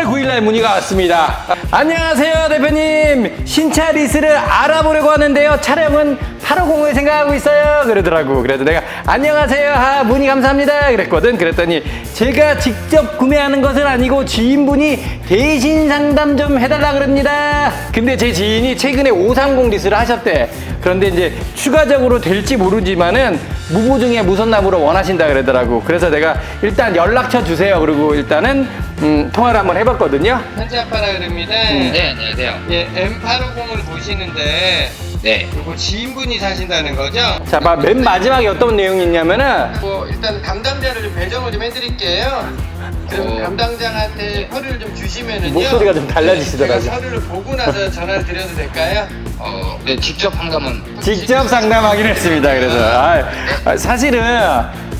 10월 9일날 문의가 왔습니다. 안녕하세요, 대표님. 신차 리스를 알아보려고 하는데요. 차량은 850을 생각하고 있어요. 그러더라고. 그래도 내가 안녕하세요. 아, 문의 감사합니다. 그랬거든. 그랬더니 제가 직접 구매하는 것은 아니고 지인분이 대신 상담 좀 해달라 그럽니다. 근데 제 지인이 최근에 530 리스를 하셨대. 그런데 이제 추가적으로 될지 모르지만은 무보증에 무선남으로 원하신다 그러더라고. 그래서 내가 일단 연락처 주세요. 그리고 일단은 음, 통화를 한번 해봤거든요. 현재 아빠라 그럽니다. 네, 안녕하세요. 예, M850을 보시는데 네. 그리고 지인분이 사신다는 거죠? 자, 봐, 맨 마지막에 어떤 내용이 있냐면은 뭐 일단 담당자를 좀 배정을 좀 해드릴게요. 그럼 어. 담당자한테 서류를 좀 주시면은요. 목소리가 좀 달라지시더라고요. 제가 서류를 보고 나서 전화를 드려도 될까요? 어, 네, 직접 상담은 직접 상담하기로 했습니다. 그래서 아, 아, 사실은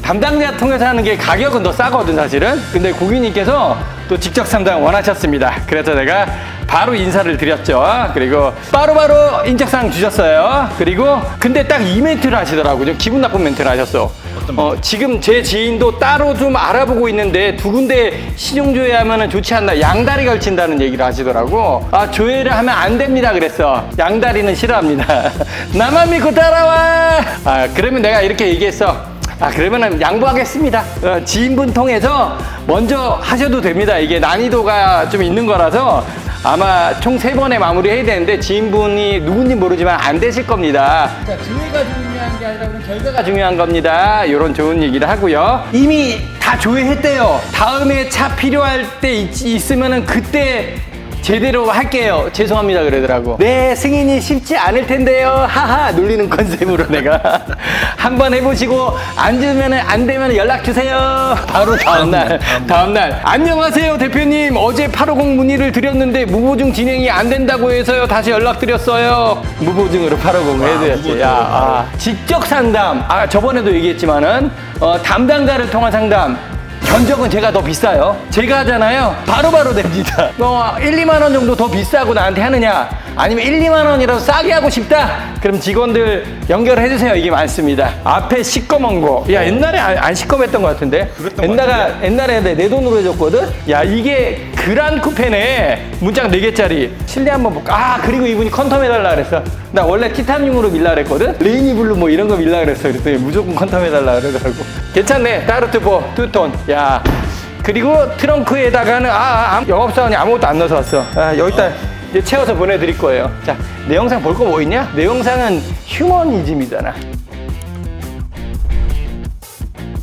담당자 통해서 하는 게 가격은 더 싸거든 사실은. 근데 고객님께서 또 직접 상담 원하셨습니다. 그래서 내가 바로 인사를 드렸죠. 그리고 바로바로 인적사항 주셨어요. 그리고 근데 딱 이 멘트를 하시더라고요. 좀 기분 나쁜 멘트를 하셨어. 어, 지금 제 지인도 따로 좀 알아보고 있는데 두 군데 신용 조회 하면 좋지 않나 양다리 걸친다는 얘기를 하시더라고. 아 조회를 하면 안 됩니다 그랬어. 양다리는 싫어합니다. 나만 믿고 따라와! 아 그러면 내가 이렇게 얘기했어 아 그러면은 양보하겠습니다 어, 지인분 통해서 먼저 하셔도 됩니다 이게 난이도가 좀 있는 거라서 아마 총 세 번에 마무리 해야 되는데 지인분이 누군지 모르지만 안 되실 겁니다. 자, 조회가 중요한 게 아니라 그냥 결과가 중요한 겁니다. 이런 좋은 얘기를 하고요. 이미 다 조회했대요. 다음에 차 필요할 때 있, 있으면은 그때 제대로 할게요. 죄송합니다. 그러더라고. 네, 승인이 쉽지 않을 텐데요. 하하, 놀리는 컨셉으로 내가. 한번 해보시고, 안 되면, 안 되면 연락 주세요. 바로 다음날. 다음날. 안녕하세요, 대표님. 어제 850 문의를 드렸는데, 무보증 진행이 안 된다고 해서요. 다시 연락드렸어요. 무보증으로 850 해드렸지. 야, 아, 직접 상담. 아, 저번에도 얘기했지만은, 어, 담당자를 통한 상담. 견적은 제가 더 비싸요. 제가 하잖아요. 바로 바로 됩니다. 뭐 1, 2만 원 정도 더 비싸고 나한테 하느냐? 아니면 1, 2만 원이라도 싸게 하고 싶다? 그럼 직원들 연결해 주세요. 이게 많습니다. 앞에 시꺼먼 거. 야, 옛날에 안, 안 시꺼맸던 것 같은데. 옛날에 옛날에 내, 내 돈으로 해 줬거든. 야, 이게 그란 쿠페네. 문짝 4개짜리. 실내 한번 볼까? 아, 그리고 이분이 컨텀 해 달라 그랬어. 나 원래 티타늄으로 밀라 그랬거든. 레이니 블루 뭐 이런 거 밀라 그랬어. 그랬더니 무조건 컨텀 해 달라 그러더라고. 괜찮네. 따르트포 투톤. 야. 그리고 트렁크에다가는 아, 아, 아, 영업사원이 아무것도 안 넣어서 왔어. 아, 여기다 이제 채워서 보내드릴 거예요. 자, 내 영상 볼 거 뭐 있냐? 내 영상은 휴머니즘이잖아.